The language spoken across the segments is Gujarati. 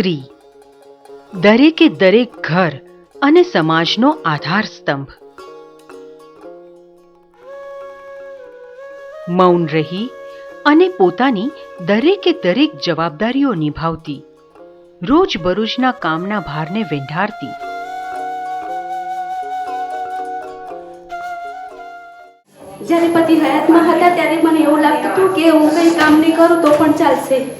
સ્ત્રી. દરેકે દરેક ઘર અને સમાજનો આધાર સ્તંભ મૌન રહી અને પોતાની દરેકે દરેક જવાબદારીઓ નિભાવતી, રોજબરોજના કામના ભારને વેંઢારતી. જ્યારે પતિ હયાતમાં હતા ત્યારે મને એવું લાગતું હતું કે હું કંઈ કામ નહીં કરું તો પણ ચાલશે.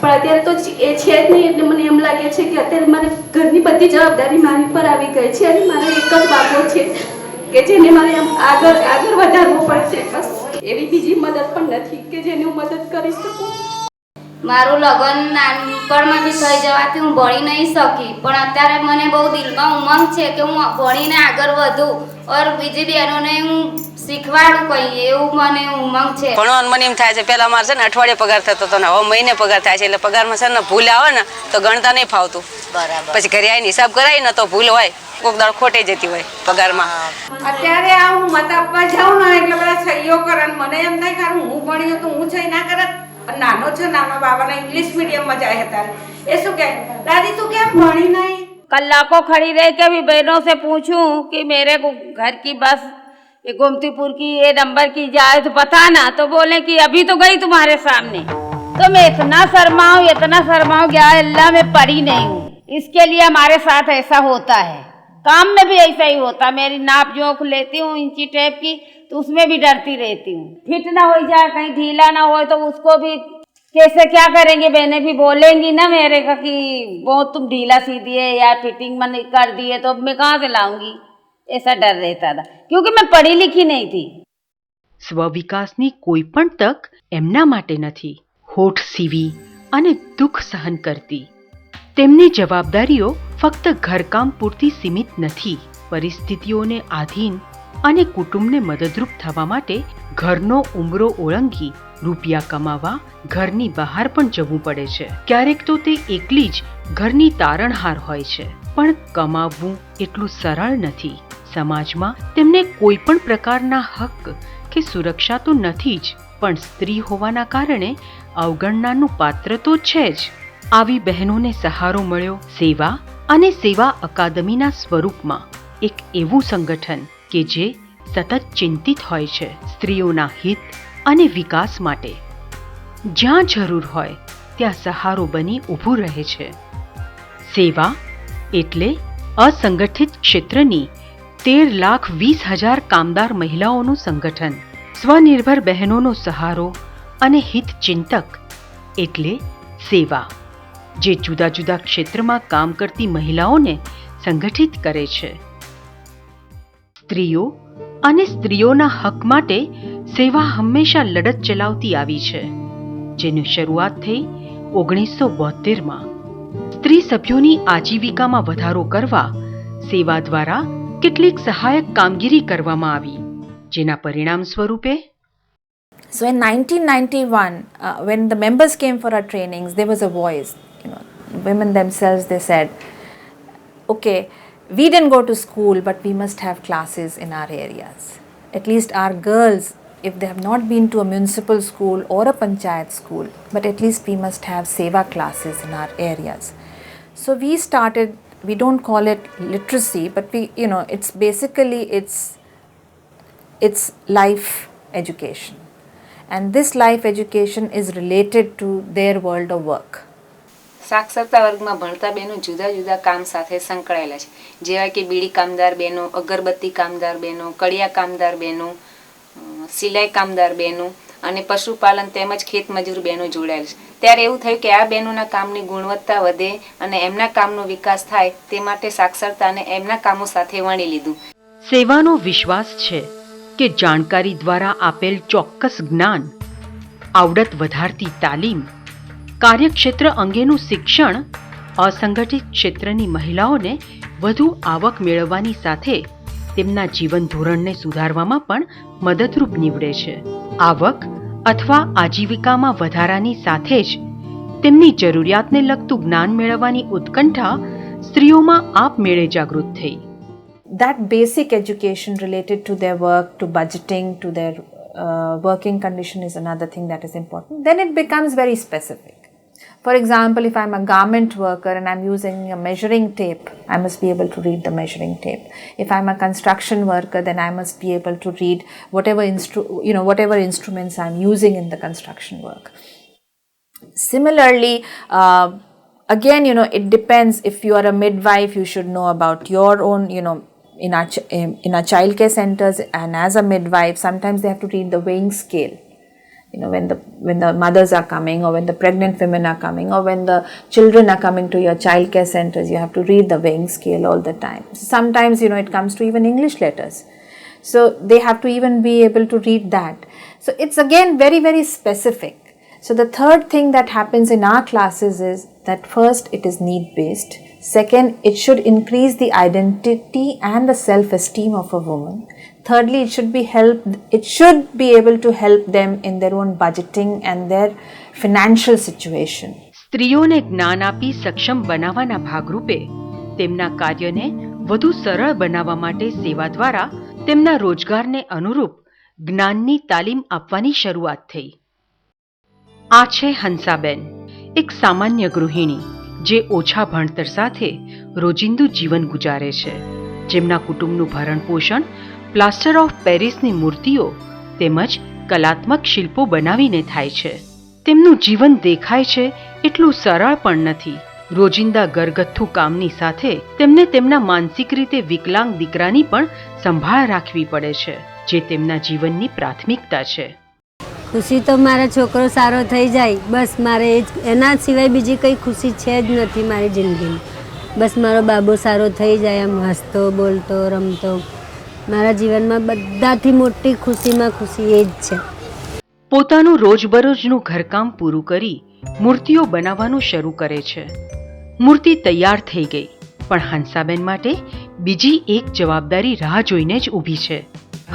પણ અત્યારે તો એ છે જ નહીં, એટલે મને એમ લાગે છે કે અત્યારે મારે ઘરની બધી જવાબદારી મારી પર આવી ગઈ છે અને મારો એક જ બાબો છે, કે જેને મારે આગળ આગળ વધારવું પડશે. બસ, એવી બીજી મદદ પણ નથી, કે જેને હું મદદ કરી શકું મારું લગ્ન નાનપણમાંથી થઈ જવાથી હું ભણી નહીં શકી. પણ અત્યારે મને બહુ દિલમાં ઉમંગ છે કે હું ભણીને આગળ વધું. ઓર બીજી બહેનોને હું શીખવાડું કઈ એવું મને ઉમંગ છે. ભણવાનું મને એમ થાય છે. પહેલા મારે છે ને અઠવાડિયે પગાર થતો હતો ને હવે મહિને પગાર થાય છે. એટલે પગારમાં છે ને ભૂલ આવે ને તો ગણતા નહીં ફાવતું. બરાબર. પછી ઘરે આવીને હિસાબ કરાય ને તો ભૂલ હોય. કોક દાળ ખોટી જતી હોય પગારમાં. અત્યારે આ હું મત આપવા જાઉં ને એટલે બધા સહીઓ કરે મને એમ થાય કે હું ભણી તો હું છઈ ના કરત. નાનો છે નાનો બાબાના ઇંગ્લિશ મીડિયમમાં જાય હતા એ શું કહે દાદી તું કેમ ભણી નહીં कल्लाको खड़ी रह के भी बहनों से पूछूं कि मेरे को घर की बस ये गोमतीपुर की ये नंबर की जाए तो बताना तो बोले कि अभी तो गई तुम्हारे सामने तो मैं इतना शर्माऊं इतना शर्माऊं क्या अल्लाह मैं पढ़ी नहीं हूँ इसके लिए हमारे साथ ऐसा होता है काम में भी ऐसा ही होता मेरी नाप जोख लेती हूँ इंची टेप की तो उसमें भी डरती रहती हूँ फिट ना हो जाए कहीं ढीला ना हो तो उसको भी कैसे क्या करेंगे बहनें भी बोलेंगी ना मेरे का कि वो तुम ढीला सी दिए या फिटिंग में नहीं कर दिए तो अब मैं कहाँ से लाऊंगी ऐसा डर रहता था क्योंकि मैं पढ़ी लिखी नहीं थी સ્વવિકાસની કોઈ પણ તક એમના માટે નથી હોઠ સીવી અને દુઃખ સહન કરતી તેમની જવાબદારીઓ ફક્ત ઘરકામ પૂરતી સીમિત નથી પરિસ્થિતિઓને આધીન અને કુટુંબને મદદરૂપ થવા માટે ઘરનો ઉંબરો ઓળંગી રૂપિયા કમાવા ઘરની બહાર પણ જવું પડે છે. ક્યારેક તો તે એકલી જ ઘરની તારણહાર હોય છે, પણ કમાવવું એટલું સરળ નથી. સમાજમાં તેમને કોઈ પણ પ્રકારના હક કે સુરક્ષા તો નથી જ, પણ સ્ત્રી હોવાના કારણે અવગણનાનું પાત્ર તો છે જ. આવી બહેનોને સહારો મળ્યો, સેવા અને સેવા અકાદમીના સ્વરૂપમાં એક એવું સંગઠન કે જે સતત ચિંતિત હોય છે સ્ત્રીઓના હિત અને વિકાસ માટે. જ્યાં જરૂર હોય ત્યાં સહારો બની ઊભું રહે છે. સેવા એટલે અસંગઠિત ક્ષેત્રની તેર લાખ વીસ હજાર કામદાર મહિલાઓનું સંગઠન, સ્વનિર્ભર બહેનોનો સહારો અને હિતચિંતક એટલે સેવા, જે જુદા જુદા ક્ષેત્રમાં કામ કરતી મહિલાઓને સંગઠિત કરે છે. સ્ત્રીઓ અને સ્ત્રીઓના હક માટે સેવા હંમેશા લડત ચલાવતી આવી છે જેની શરૂઆત થઈ ઓગણીસો બોતેરમાં સ્ત્રી સભ્યોની આજીવિકામાં વધારો કરવા સેવા દ્વારા કેટલીક સહાયક કામગીરી કરવામાં આવી જેના પરિણામ સ્વરૂપે So in 1991, uh, when the members came for our trainings, there was a voice. You know, women themselves they said, "Okay, we didn't go to school, but we must have classes in our areas. At least our girls, if they have not been to a municipal school or a panchayat school, but at least we must have seva classes in our areas." So we started. We don't call it literacy, but we, you know, it's basically it's it's life education. And this life education is related to their world of work. સાક્ષરતા વર્ગમાં ભણતા બહેનો જુદા જુદા કામ સાથે સંકળાયેલા છે. જેવા કે બીડી કામદાર બહેનો અગરબત્તી કામદાર બહેનો કડિયા કામદાર બહેનો સિલાઈ કામદાર બહેનો અને પશુપાલન તેમજ ખેતમજૂર બહેનો જોડાયેલ છે. ત્યારે એવું થયું કે આ બહેનોના કામની ગુણવત્તા વધે અને એમના કામનો વિકાસ થાય તે માટે સાક્ષરતાને એમના કામો સાથે વણી લીધું. સેવાનો વિશ્વાસ છે કે જાણકારી દ્વારા આપેલ ચોક્કસ જ્ઞાન આવડત વધારતી તાલીમ કાર્યક્ષેત્ર અંગેનું શિક્ષણ અસંગઠિત ક્ષેત્રની મહિલાઓને વધુ આવક મેળવવાની સાથે તેમના જીવન ધોરણને સુધારવામાં પણ મદદરૂપ નીવડે છે આવક અથવા આજીવિકામાં વધારાની સાથે જ તેમની જરૂરિયાતને લગતું જ્ઞાન મેળવવાની ઉત્કંઠા સ્ત્રીઓમાં આપમેળે જાગૃત થઈ basic education related to their work, to budgeting, to their uh, working condition is another thing that is important. Then it becomes very specific. For example, if I'm a garment worker and I'm using a measuring tape, I must be able to read the measuring tape. If I'm a construction worker, then I must be able to read whatever instru- you know whatever instruments I'm using in the construction work. Similarly, uh, again, you know, it depends. If you are a midwife, you should know about your own, you know, in our in our childcare centers, and as a midwife, sometimes they have to read the weighing scale you know when the when the mothers are coming or when the pregnant women are coming or when the children are coming to your childcare centers you have to read the weighing scale all the time. Sometimes you know it comes to even english letters. So they have to even be able to read that. So it's again very very specific. So the third thing that happens in our classes is that first it is need based second it should increase the identity and the self esteem of a woman thirdly, it should be help, it should be able to help them in their own budgeting and their financial situation. સ્ત્રીઓને જ્ઞાન આપી સક્ષમ બનાવવાના ભાગરૂપે તેમના કાર્યને વધુ સરળ બનાવવા માટે સેવા દ્વારા તેમના રોજગારને અનુરૂપ જ્ઞાનની તાલીમ આપવાની શરૂઆત થઈ. આ છે હંસાબેન, એક સામાન્ય ગૃહિણી જે ઓછા ભણતર સાથે રોજિંદુ જીવન ગુજારે છે. જેમના કુટુંબનું ભરણ પોષણ પ્લાસ્ટર ઓફ પેરિસની મૂર્તિઓ તેમજ કલાત્મક શિલ્પો બનાવીને થાય છે. તેમનું જીવન દેખાય છે એટલું સરળ પણ નથી. રોજિંદા ઘરગથ્થુ કામની સાથે તેમને તેમના માનસિક રીતે વિકલાંગ દીકરાની પણ સંભાળ રાખવી પડે છે, જે તેમના જીવનની પ્રાથમિકતા છે. ખુશી તો મારો છોકરો સારો થઈ જાય. બસ મારે એના સિવાય બીજી કંઈ ખુશી છે જ નથી મારી જિંદગીમાં. બસ મારો બાબો સારો થઈ જાય એમ હસતો, બોલતો, રમતો. મારા જીવનમાં બધાથી મોટી ખુશીમાં ખુશી એ જ છે. પોતાનું રોજબરોજનું ઘરકામ પૂરું કરી મૂર્તિઓ બનાવવાનું શરૂ કરે છે. મૂર્તિ તૈયાર થઈ ગઈ, પણ હંસાબેન માટે બીજી એક જવાબદારી રાહ જોઈને જ ઊભી છે.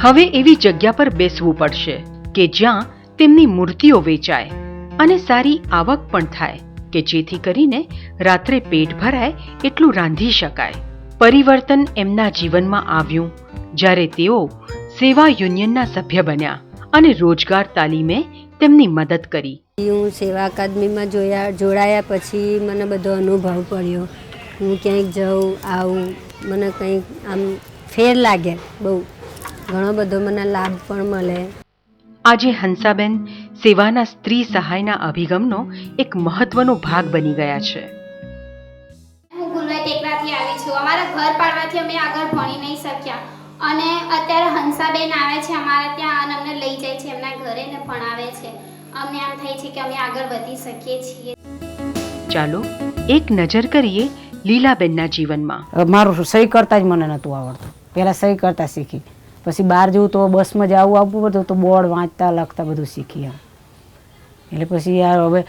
હવે એવી જગ્યા પર બેસવું પડશે કે જ્યાં તેમની મૂર્તિઓ વેચાય અને સારી આવક પણ થાય કે જેથી કરીને રાત્રે પેટ ભરાય એટલું રાંધી શકાય. પરિવર્તન એમના જીવનમાં આવ્યું જ્યારે તેઓ સેવા યુનિયનના સભ્ય બન્યા અને રોજગાર તાલીમે તેમની મદદ કરી. હું સેવા અકાદમીમાં જોયા જોડાયા પછી મને બધો અનુભવ પડ્યો. હું ક્યાંક જાઉં આવું મને કંઈક આમ ફેર લાગે. બહુ ઘણો બધો મને લાભ પણ મળે. આજે હંસાબેન સેવાના સ્ત્રી સહાયના અભિગમનો એક મહત્વનો ભાગ બની ગયા છે. હું ગુલવાઈ ટેકરાથી આવી છું. અમારા ઘર પાડવાથી અમે આગળ ભણી નહીં શક્યા. અને અત્યારે હંસાબેન આવે છે અમારા ત્યાં અને અમને લઈ જાય છે એમના ઘરે ને ભણાવે છે. અમને આમ થાય છે કે અમે આગળ વધી શકીએ છીએ. ચાલો એક નજર કરીએ લીલાબેનના જીવનમાં. મારું સહી કરતા જ મને નહોતું આવડતું. પહેલાં સહી કરતા શીખી. પછી બહાર જવું તો બસમાં જવું આવવું પડતું તો બોર્ડ વાંચતા લખતા બધું શીખી એટલે પછી યાર હવે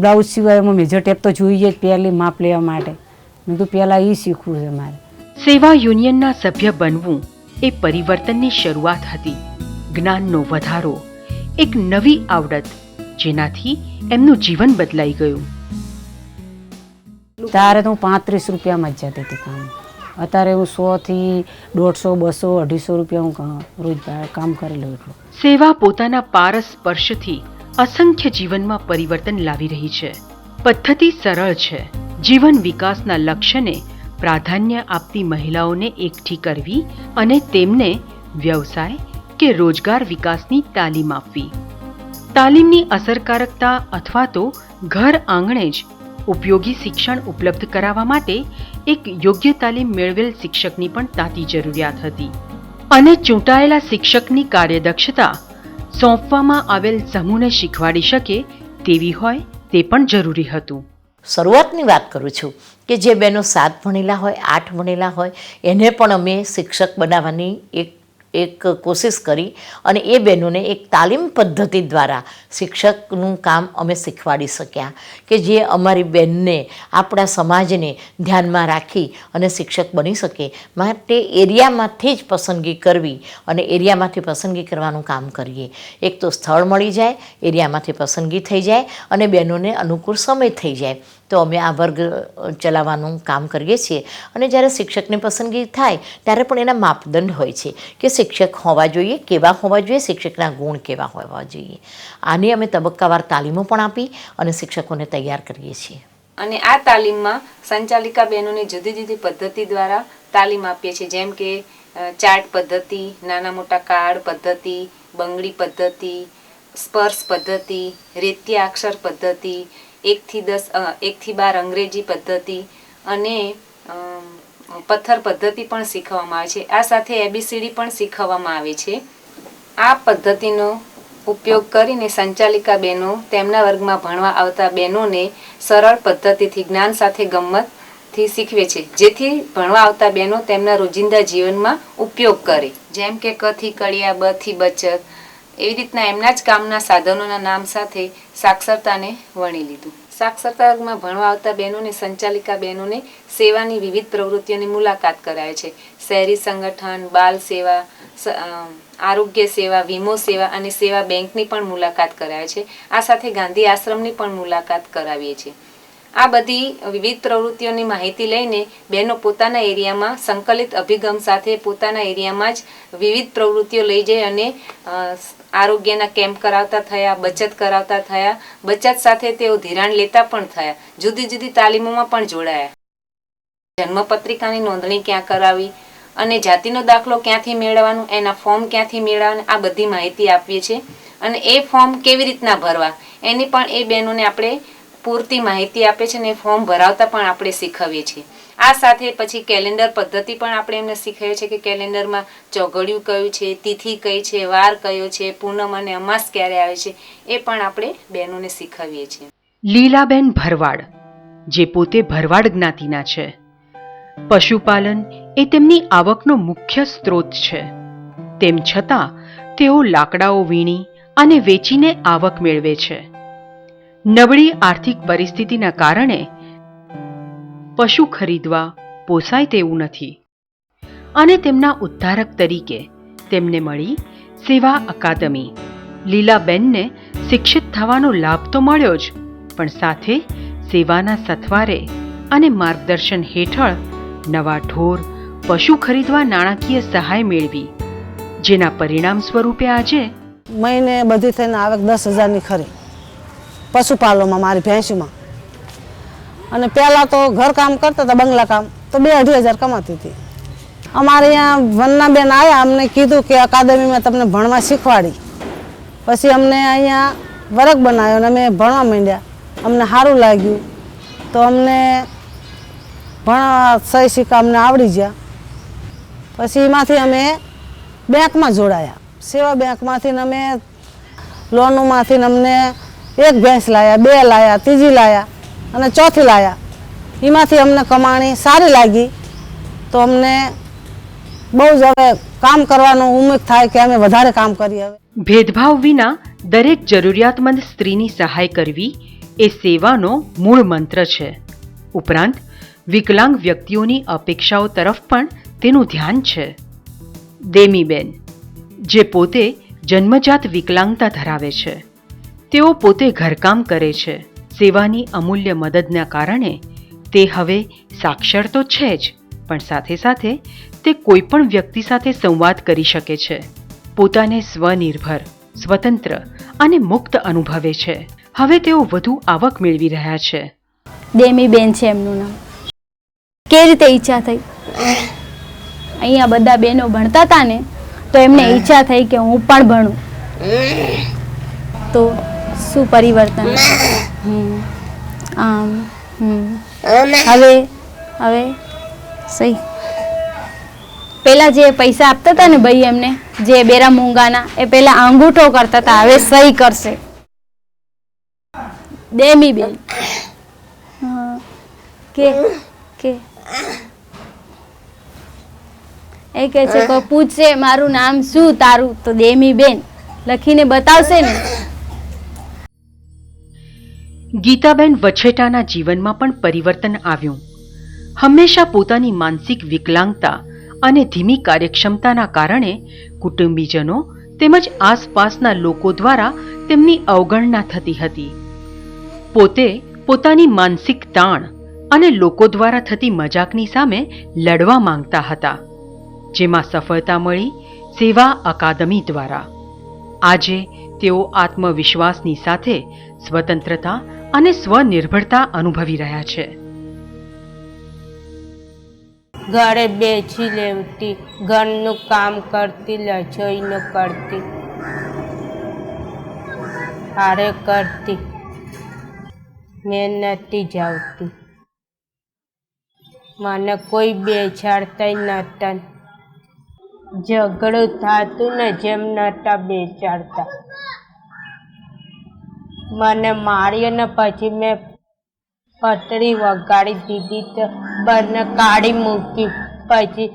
બ્લાઉઝ સિવાય મેજર ટેપ તો જોઈએ જ પહેલી માપ લેવા માટે. મેં તો પહેલાં એ શીખવું છે મારે. સેવા યુનિયનના સભ્ય બનવું એ પરિવર્તનની શરૂઆત હતી. જ્ઞાનનો વધારો એક નવી આવડત જેનાથી એમનું જીવન બદલાઈ ગયું. ત્યારે તો હું પાંત્રીસ રૂપિયામાં જ જતી હતી કામ. અત્યારે હું સોથી દોઢસો બસો અઢીસો રૂપિયા હું રોજ કામ કરી લઉં એટલું. સેવા પોતાના પારસ સ્પર્શથી અસંખ્ય જીવનમાં પરિવર્તન લાવી રહી છે. પદ્ધતિ સરળ છે. જીવન વિકાસના લક્ષ્યને પ્રાધાન્ય આપતી મહિલાઓને એકઠી કરવી અને તેમને વ્યવસાય કે રોજગાર વિકાસની તાલીમ આપવી. તાલીમની અસરકારકતા અથવા તો ઘર આંગણે જ ઉપયોગી શિક્ષણ ઉપલબ્ધ કરાવવા માટે એક યોગ્ય તાલીમ મેળવેલ શિક્ષકની પણ તાતી જરૂરિયાત હતી. અને ચૂંટાયેલા શિક્ષકની કાર્યદક્ષતા સોંપવામાં આવેલ સમૂહને શીખવાડી શકે તેવી હોય તે પણ જરૂરી હતું. શરૂઆતની વાત કરું છું કે જે બહેનો સાત ભણેલા હોય, આઠ ભણેલા હોય, એને પણ અમે શિક્ષક બનાવવાની એક એક કોશિશ કરી અને એ બહેનોને એક તાલીમ પદ્ધતિ દ્વારા શિક્ષકનું કામ અમે શીખવાડી શક્યા કે જે અમારી બહેનને, આપણા સમાજને ધ્યાનમાં રાખી અને શિક્ષક બની શકે. માટે એરિયામાંથી જ પસંદગી કરવી અને એરિયામાંથી પસંદગી કરવાનું કામ કરીએ. એક તો સ્થળ મળી જાય, એરિયામાંથી પસંદગી થઈ જાય અને બહેનોને અનુકૂળ સમય થઈ જાય. તો અમે આ વર્ગ ચલાવવાનું કામ કરીએ છીએ. અને જ્યારે શિક્ષકની પસંદગી થાય, ત્યારે પણ એના માપદંડ હોય છે કે શિક્ષક હોવા જોઈએ, કેવા હોવા જોઈએ, શિક્ષકના ગુણ કેવા હોવા જોઈએ. આની અમે તબક્કાવાર તાલીમો પણ આપી અને શિક્ષકોને તૈયાર કરીએ છીએ. અને આ તાલીમમાં સંચાલિકા બહેનોને જુદી જુદી પદ્ધતિ દ્વારા તાલીમ આપીએ છીએ. જેમ કે ચાર્ટ પદ્ધતિ, નાના મોટા કાર્ડ પદ્ધતિ, બંગડી પદ્ધતિ, સ્પર્શ પદ્ધતિ રેત્યા અક્ષર પદ્ધતિ એકથી દસ એકથી બાર અંગ્રેજી પદ્ધતિ અને પથ્થર પદ્ધતિ પણ શીખવવામાં આવે છે. આ સાથે એબીસીડી પણ શીખવવામાં આવે છે. આ પદ્ધતિનો ઉપયોગ કરીને સંચાલિકા બહેનો તેમના વર્ગમાં ભણવા આવતા બહેનોને સરળ પદ્ધતિથી જ્ઞાન સાથે ગમ્મતથી શીખવે છે. જેથી ભણવા આવતા બહેનો તેમના રોજિંદા જીવનમાં ઉપયોગ કરે. જેમ કે કથી કડિયા બથી બચત એવી રીતના એમના જ કામના સાધનોના નામ સાથે સાક્ષરતાને વણી લીધું. સાક્ષરતા વર્ગમાં ભણવા આવતા બહેનોને, સંચાલિકા બહેનોને સેવાની વિવિધ પ્રવૃત્તિઓની મુલાકાત કરાવે છે. શહેરી સંગઠન, બાલ સેવા આરોગ્ય સેવા, વીમો સેવા અને સેવા બેંકની પણ મુલાકાત કરાવે છે. આ સાથે ગાંધી આશ્રમની પણ મુલાકાત કરાવીએ છીએ. આ બધી વિવિધ પ્રવૃત્તિઓની માહિતી લઈને બહેનો પોતાના એરિયામાં સંકલિત અભિગમ સાથે પોતાના એરિયામાં જ વિવિધ પ્રવૃત્તિઓ લઈ જઈ અને આરોગ્યના કેમ્પ કરાવતા થયા, બચત કરાવતા થયા, બચત સાથે તેઓ ધિરાણ લેતા પણ થયા, જુદી જુદી તાલીમોમાં પણ જોડાયા. જન્મપત્રિકાની નોંધણી ક્યાં કરાવી અને જાતિનો દાખલો ક્યાંથી મેળવવાનું, એના ફોર્મ ક્યાંથી મેળવવાનું, આ બધી માહિતી આપીએ છીએ. અને એ ફોર્મ કેવી રીતના ભરવા, એની પણ એ બહેનોને આપણે પૂરતી માહિતી આપે છે અને ફોર્મ ભરાવતા પણ આપણે શીખવીએ છીએ. આ સાથે પછી કેલેન્ડર પદ્ધતિ પણ આપણે એમને શીખવીએ છીએ કે કેલેન્ડરમાં ચોઘડિયું કયું છે, તિથિ કઈ છે, વાર કયો છે, પૂનમ અને અમાસ ક્યારે આવે છે, એ પણ આપણે બહેનોને શીખવીએ છીએ. લીલાબેન ભરવાડ, જે પોતે ભરવાડ જ્ઞાતિના છે. પશુપાલન એ તેમની આવકનો મુખ્ય સ્ત્રોત છે. તેમ છતાં, તેઓ લાકડાઓ વીણી અને વેચીને આવક મેળવે છે. નબળી આર્થિક પરિસ્થિતિના કારણે પશુ ખરીદવા પોસાય તેવું નથી. અને તેમના ઉદ્ધારક તરીકે તેમને મળી સેવા અકાદમી. લીલાબેનને શિક્ષિત થવાનો લાભ તો મળ્યો જ, પણ સાથે સેવાના સથવારે અને માર્ગદર્શન હેઠળ નવા ઢોર, પશુ ખરીદવા નાણાકીય સહાય મેળવી, જેના પરિણામ સ્વરૂપે આજે મહિને બધી થઈને આવક દસ હજારની ખરી. પશુપાલનમાં મારી ભેંસમાં. અને પહેલાં તો ઘરકામ કરતા હતા, બંગલા કામ, તો બે અઢી હજાર કમાતી હતી. અમારે અહીંયા વનના બેન આવ્યા અમને કીધું કે અકાદમીમાં તમને ભણવા શીખવાડી. પછી અમને અહીંયા વર્ગ બનાવ્યો અને અમે ભણવા માંડ્યા. અમને સારું લાગ્યું. તો અમને ભણવા સહી સિક્કા અમને આવડી ગયા. પછી એમાંથી અમે બેંકમાં જોડાયા. સેવા બેંકમાંથી અમે લોનમાંથી અમને એક ભેંસ લાયા, બે લાયા, ત્રીજી લાયા અને ચોથી લાયા. એમાંથી અમને કમાણી સારી લાગી. તો અમને બહુ જ હવે કામ કરવાનો ઉમેદ થાય કે અમે વધારે કામ કરીએ હવે. ભેદભાવ વિના દરેક જરૂરિયાતમંદ સ્ત્રીની સહાય કરવી એ સેવાનો મૂળ મંત્ર છે. ઉપરાંત, વિકલાંગ વ્યક્તિઓની અપેક્ષાઓ તરફ પણ તેનું ધ્યાન છે. દેમીબેન, જે પોતે જન્મજાત વિકલાંગતા ધરાવે છે. તેઓ પોતે ઘરકામ કરે છે. સેવાની અમૂલ્ય મદદના કારણે તે હવે સાક્ષર તો છે જ, પણ સાથે સાથે તે કોઈ પણ વ્યક્તિ સાથે સંવાદ કરી શકે છે. પોતાને સ્વનિર્ભર, સ્વતંત્ર અને મુક્ત અનુભવે છે. હવે તેઓ વધુ આવક મેળવી રહ્યા છે. દેમી બેન છે એમનું નામ. કે રીતે ઈચ્છા થઈ? અહીંયા બધા બહેનો ભણતા હતા ને, તો એમને ઈચ્છા થઈ કે હું પણ ભણું. તો શું પરિવર્તન આમ હવે હવે સહી. પેલા જે પૈસા આપતા હતા ને ભાઈ એમને જે બેરા મૂંગાના એ પેલા અંગૂઠો કરતા હતા હવે સહી કરશે. દેમી બેન. કે કે. એ કહે છે પૂછશે મારું નામ શું? તારું? તો દેમી બેન. લખીને બતાવશે ને. ગીતાબેન વછેટાના જીવનમાં પણ પરિવર્તન આવ્યું. હંમેશા પોતાની માનસિક વિકલાંગતા અને ધીમી કાર્યક્ષમતાના કારણે કુટુંબીજનો તેમજ આસપાસના લોકો દ્વારા તેમની અવગણના થતી હતી. પોતે પોતાની માનસિક તાણ અને લોકો દ્વારા થતી મજાકની સામે લડવા માંગતા હતા, જેમાં સફળતા મળી સેવા અકાદમી દ્વારા. આજે તેઓ આત્મવિશ્વાસની સાથે સ્વતંત્રતા અને સ્વનિર્ભરતા અનુભવી રહ્યા છે. ઘરે બેસી લેવતી ઘરનું કામ કરતી, રસોઈનું કરતી. હારે કરતી મેં જાવતી. મને કોઈ બેસાડતા નહોતા. ઝઘડું થતું ને જેમ નહોતા બેસાડતા. મને મારી અને પછી મેં પતરી વગાડી દીધી તો બંને કાઢી મૂકી. પછી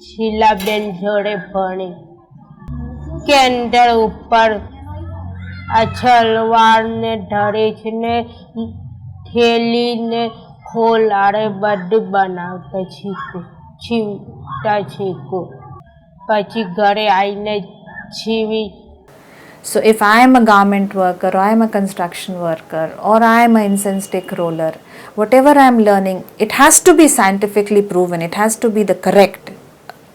શીલાબેન જોડે ભણી. કેન્ડલ ઉપર અછલવારને છલવાર થેલીને ખોલાડે બધું બનાવતા છીકું છીવતા છીકું. પછી ઘરે આવીને છીવી So, if I am a garment worker, or I am a construction worker, or I am an incense stick roller, whatever I am learning, it has to be scientifically proven. It has to be the correct.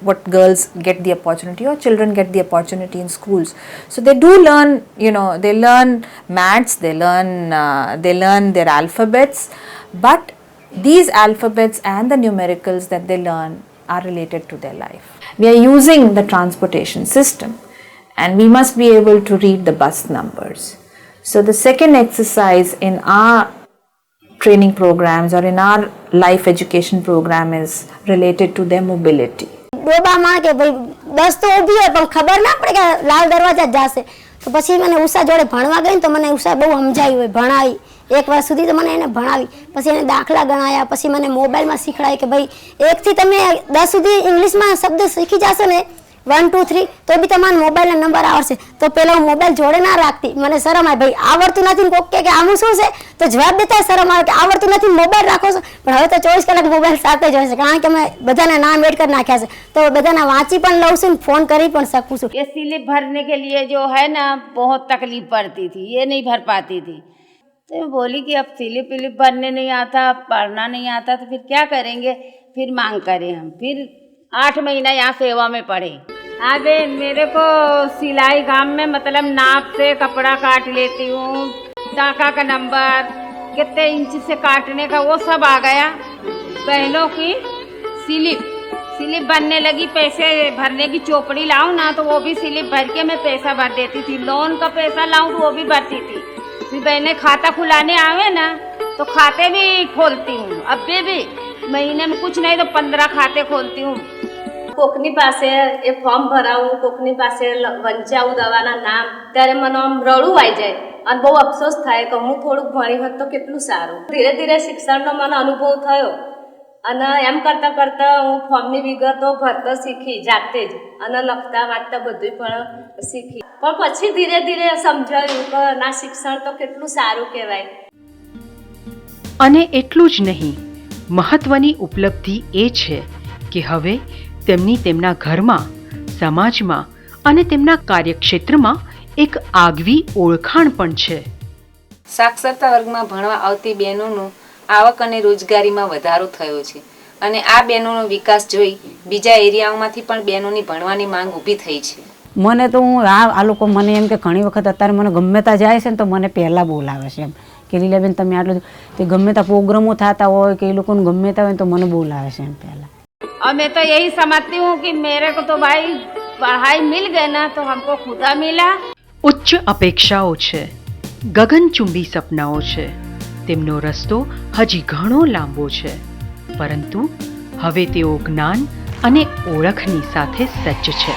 What girls get the opportunity, or children get the opportunity in schools. So they do learn. You know, they learn maths. They learn. Uh, they learn their alphabets, but these alphabets and the numericals that they learn are related to their life. We are using the transportation system and we must be able to read the bus numbers. So, the second exercise in our training programs or in our life education program is related to their mobility. ડોબામાં કે ભાઈ બસ તો ઊભી હોય પણ ખબર ના પડે કે લાલ દરવાજા જ જશે તો પછી મને ઉષા જોડે ભણવા ગઈ ને તો મને ઉષા બહુ સમજાવી હોય ભણાવી એક વર્ષ સુધી તો મને એને ભણાવી પછી એને દાખલા ગણાયા પછી મને મોબાઈલમાં શીખડાય કે ભાઈ એકથી તમે દસ સુધી ઇંગ્લિશમાં શબ્દ શીખી જશો ને વન ટુ થ્રી તો બી તમારા મોબાઈલના નંબર આવડશે તો પહેલાં હું મોબાઈલ જોડે ના રાખતી મને શરમ આવે ભાઈ આવડતું નથી ને કોક કહે કે આનું શું છે તો જવાબ દેતા શરમ આવે કે આવડતું નથી ને મોબાઈલ રાખો છો પણ હવે તો ચોવીસ કલાક મોબાઈલ સાથે જ હોય છે કારણ કે મેં બધાના નામ એડ કરી નાખ્યા છે તો બધાના વાંચી પણ લઉં છું ને ફોન કરી પણ શકું છું ये स्लिप भरने के लिए जो है ना बहुत तकलीफ पड़ती थी ये नहीं भर पाती थी तो मैं बोली कि अब स्लिप विलिप भरने नहीं आता पढ़ना नहीं आता तो फिर क्या करेंगे फिर मांग करें हम फिर आठ महीना यहाँ सेवा में हाँ बेन मेरे को सिलाई काम में मतलब नाप से कपड़ा काट लेती हूँ टाका का नंबर, कितने इंच से काटने का, वो सब आ गया। पहलों की स्लिप स्लिप भरने लगी, पैसे भरने की चोपड़ी लाऊं ना तो वो भी स्लिप भर के मैं पैसा भर देती थी। लोन का पैसा लाऊं तो वो भी भरती थी। फिर बहने खाता खुलाने आवे ना तो खाते भी खोलती हूँ। अब भी महीने में कुछ नहीं तो पंद्रह खाते खोलती हूँ। કોકની પાસે એ ફોર્મ ભરાવું, કોકની પાસે વંચાવું દવાના નામ, ત્યારે મને આમ રડું આવી જાય. અને બહુ અફસોસ થાય કે હું થોડુંક ભણી હોત તો કેટલું સારું. ધીરે ધીરે શિક્ષણનો મને અનુભવ થયો. અને એમ કરતાં કરતાં હું ફોર્મની વિગતો ભરતો શીખી, જાતે જ. અને લખતા વાંચતા બધું પણ શીખી. પણ પછી ધીરે ધીરે સમજાયું કે ના, શિક્ષણ તો કેટલું સારું કહેવાય. અને એટલું જ નહીં. મહત્વની ઉપલબ્ધિ એ છે કે હવે તેમની તેમના ઘરમાં સમાજમાં અને તેમના કાર્યક્ષેત્રમાં એક આગવી ઓળખાણ પણ છે. સાક્ષરતા વર્ગમાં ભણવા આવતી બહેનોનું આવક અને રોજગારીમાં વધારો થયો છે અને આ બહેનોનો વિકાસ જોઈ બીજા એરિયાઓમાંથી પણ બહેનોની ભણવાની માંગ ઊભી થઈ છે. મને તો હું આ આ લોકો મને એમ કે ઘણી વખત અત્યારે મને ગમે ત્યાં જાય છે ને તો મને પહેલાં બોલાવે છે એમ. કે લીલાબેન તમે આટલું તે ગમે ત્યાં પ્રોગ્રામો થતા હોય કે એ લોકોને ગમે ત્યાં હોય તો મને બોલાવે છે એમ પહેલાં. और मैं तो यही समझती हूँ कि मेरे को तो भाई पढ़ाई मिल गई ना तो हमको खुदा मिला ઉચ્ચ અપેક્ષાઓ છે ગગનચુંબી સપનાઓ છે તેમનો રસ્તો હજી ઘણો લાંબો છે પરંતુ હવે તેઓ જ્ઞાન અને ઓળખની સાથે સજ્જ છે